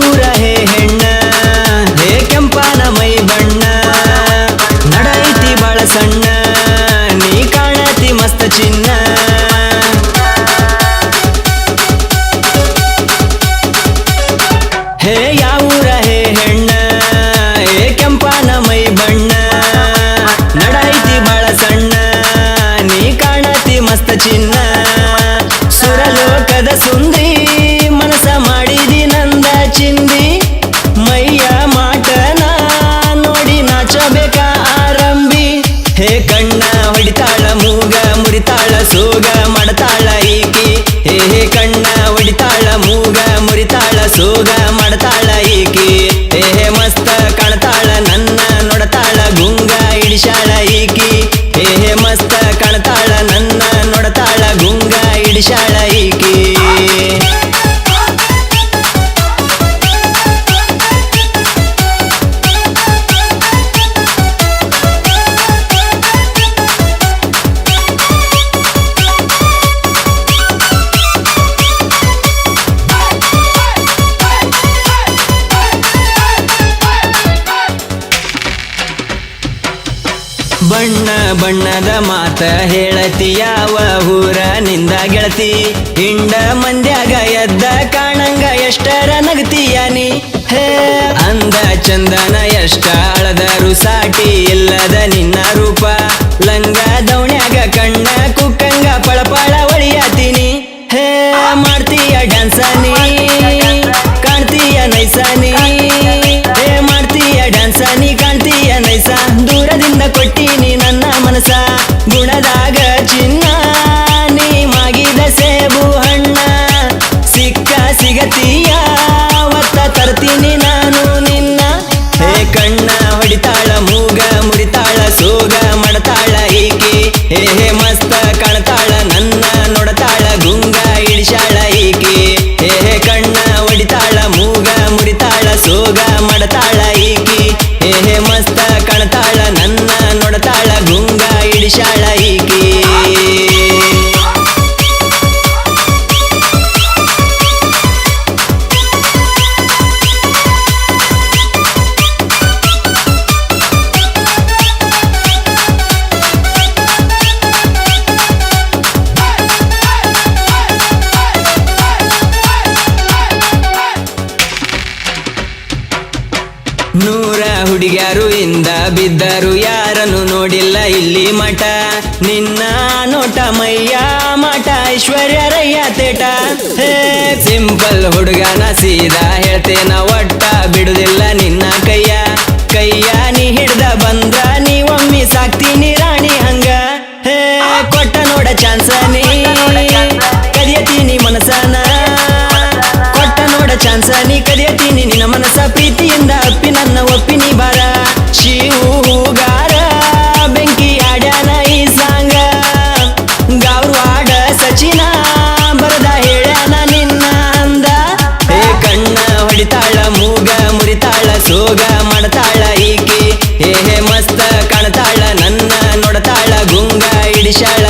ಊರ ಹೇ ಹೆಣ್ಣ ಹೇ ಕೆಂಪನ ಮೈ ಬಣ್ಣ ನಡೈತಿ ಬಾಳ ಸಣ್ಣ ನೀ ಕಾಣತಿ ಮಸ್ತ ಚಿನ್ನ. ಮುರಿತಾಳ, ಸೋಗ ಮಡತಾಳ ಈಕಿ. ಹೇ ಹೇ, ಕಣ್ಣ ಒಡಿತಾಳ ಮೂಗ ಮುರಿತಾಳ, ಸೋಗ ಮಡತಾಳ ಈಕಿ. ಹೇ ಹೇ, ಮಸ್ತ ಕಣತಾಳ, ನನ್ನ ನೋಡತಾಳ, ಗುಂಗ ಇಡಿಶಾಳ ಈಕಿ. ಹೇ ಹೇ, ಮಸ್ತ ಕಣತಾಳ, ನನ್ನ ನೋಡತಾಳ, ಗುಂಗ ಇಡಿಶಾಳ ಬಣ್ಣ ಬಣ್ಣದ ಮಾತ ಹೇಳತಿ ಯಾವ ಊರ ನಿಂದ ಗೆಳತಿ? ಹಿಂಡ ಮಂದ್ಯಾಗ ಎದ್ದ ಕಾಣಂಗ ಎಷ್ಟರ ನಗತಿಯ ನೀ? ಹೇ, ಅಂದ ಚಂದನ ಎಷ್ಟ ಅಳದರು ಸಾಟಿ ಇಲ್ಲದ ನಿನ್ನ ರೂಪ? ಲಂಗ ದೌಣ್ಯಾಗ ಕಣ್ಣ ಕುಕ್ಕಂಗ ಪಳಪಳ ಒಳಿಯಾತೀನಿ. ಹೇ, ಮಾಡ್ತೀಯ ಡ್ಯಾನ್ಸ ನೀ? ಕೊಟ್ಟೀನಿ ನನ್ನ ಮನಸ ಗುಣದಾಗ ಚಿನ್ನ. ನೀ ಮಾಗಿದ ಸೇಬು ಹಣ್ಣ, ಸಿಕ್ಕ ಸಿಗತೀಯ. ಒತ್ತ ತರ್ತೀನಿ ನಾನು ನಿನ್ನ. ಹೇ ಕಣ್ಣ, ಹೊಡಿತಾಳ ಮೂಗ, ಮುರಿತಾಳ ಸೋಗ, ಮಡತಾಳ ಈಕಿ ಹೇ ಹೇ ಹುಡುಗ್ಯಾರು ಇಂದ ಬಿದ್ದರು, ಯಾರನ್ನು ನೋಡಿಲ್ಲ ಇಲ್ಲಿ ಮಠ. ನಿನ್ನ ನೋಟ ಮಯ್ಯ ಮಠ ಐಶ್ವರ್ಯ ರಯ್ಯ ತೇಟ. ಹೇ, ಸಿಂಪಲ್ ಹುಡುಗನ ಸೀದಾ ಹೇಳ್ತೇನ, ಒಟ್ಟ ಬಿಡುದಿಲ್ಲ ನಿನ್ನ ಕೈಯ. ಕೈಯ ನೀ ಚಾನ್ಸ ನೀ ಕಲಿಯತೀನಿ ನಿನ್ನ ಮನಸ್ಸ ಪ್ರೀತಿಯಿಂದ ಅಪ್ಪಿ ನನ್ನ ಒಪ್ಪಿನಿ ಬಾರ. ಶಿವು ಹೂಗಾರ ಬೆಂಕಿ ಆಡ್ಯಾನ ಈ ಸಾಂಗ. ಗಾವ್ವಾಡ ಸಚಿನ, ಬರದ ಹೇಳ್ಯಾನ ನಿನ್ನ ಅಂದ. ಹೇ ಕಣ್ಣ ಹೊಡಿತಾಳ, ಮೂಗ ಮುರಿತಾಳ, ಸೋಗ ಮಾಡತಾಳ ಈಕೆ. ಹೇ ಹೇ ಮಸ್ತ ಕಾಣ್ತಾಳ, ನನ್ನ ನೋಡತಾಳ, ಗುಂಗ ಇಡಿಶಾಳ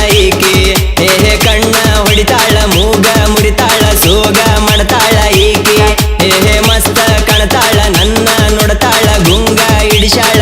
下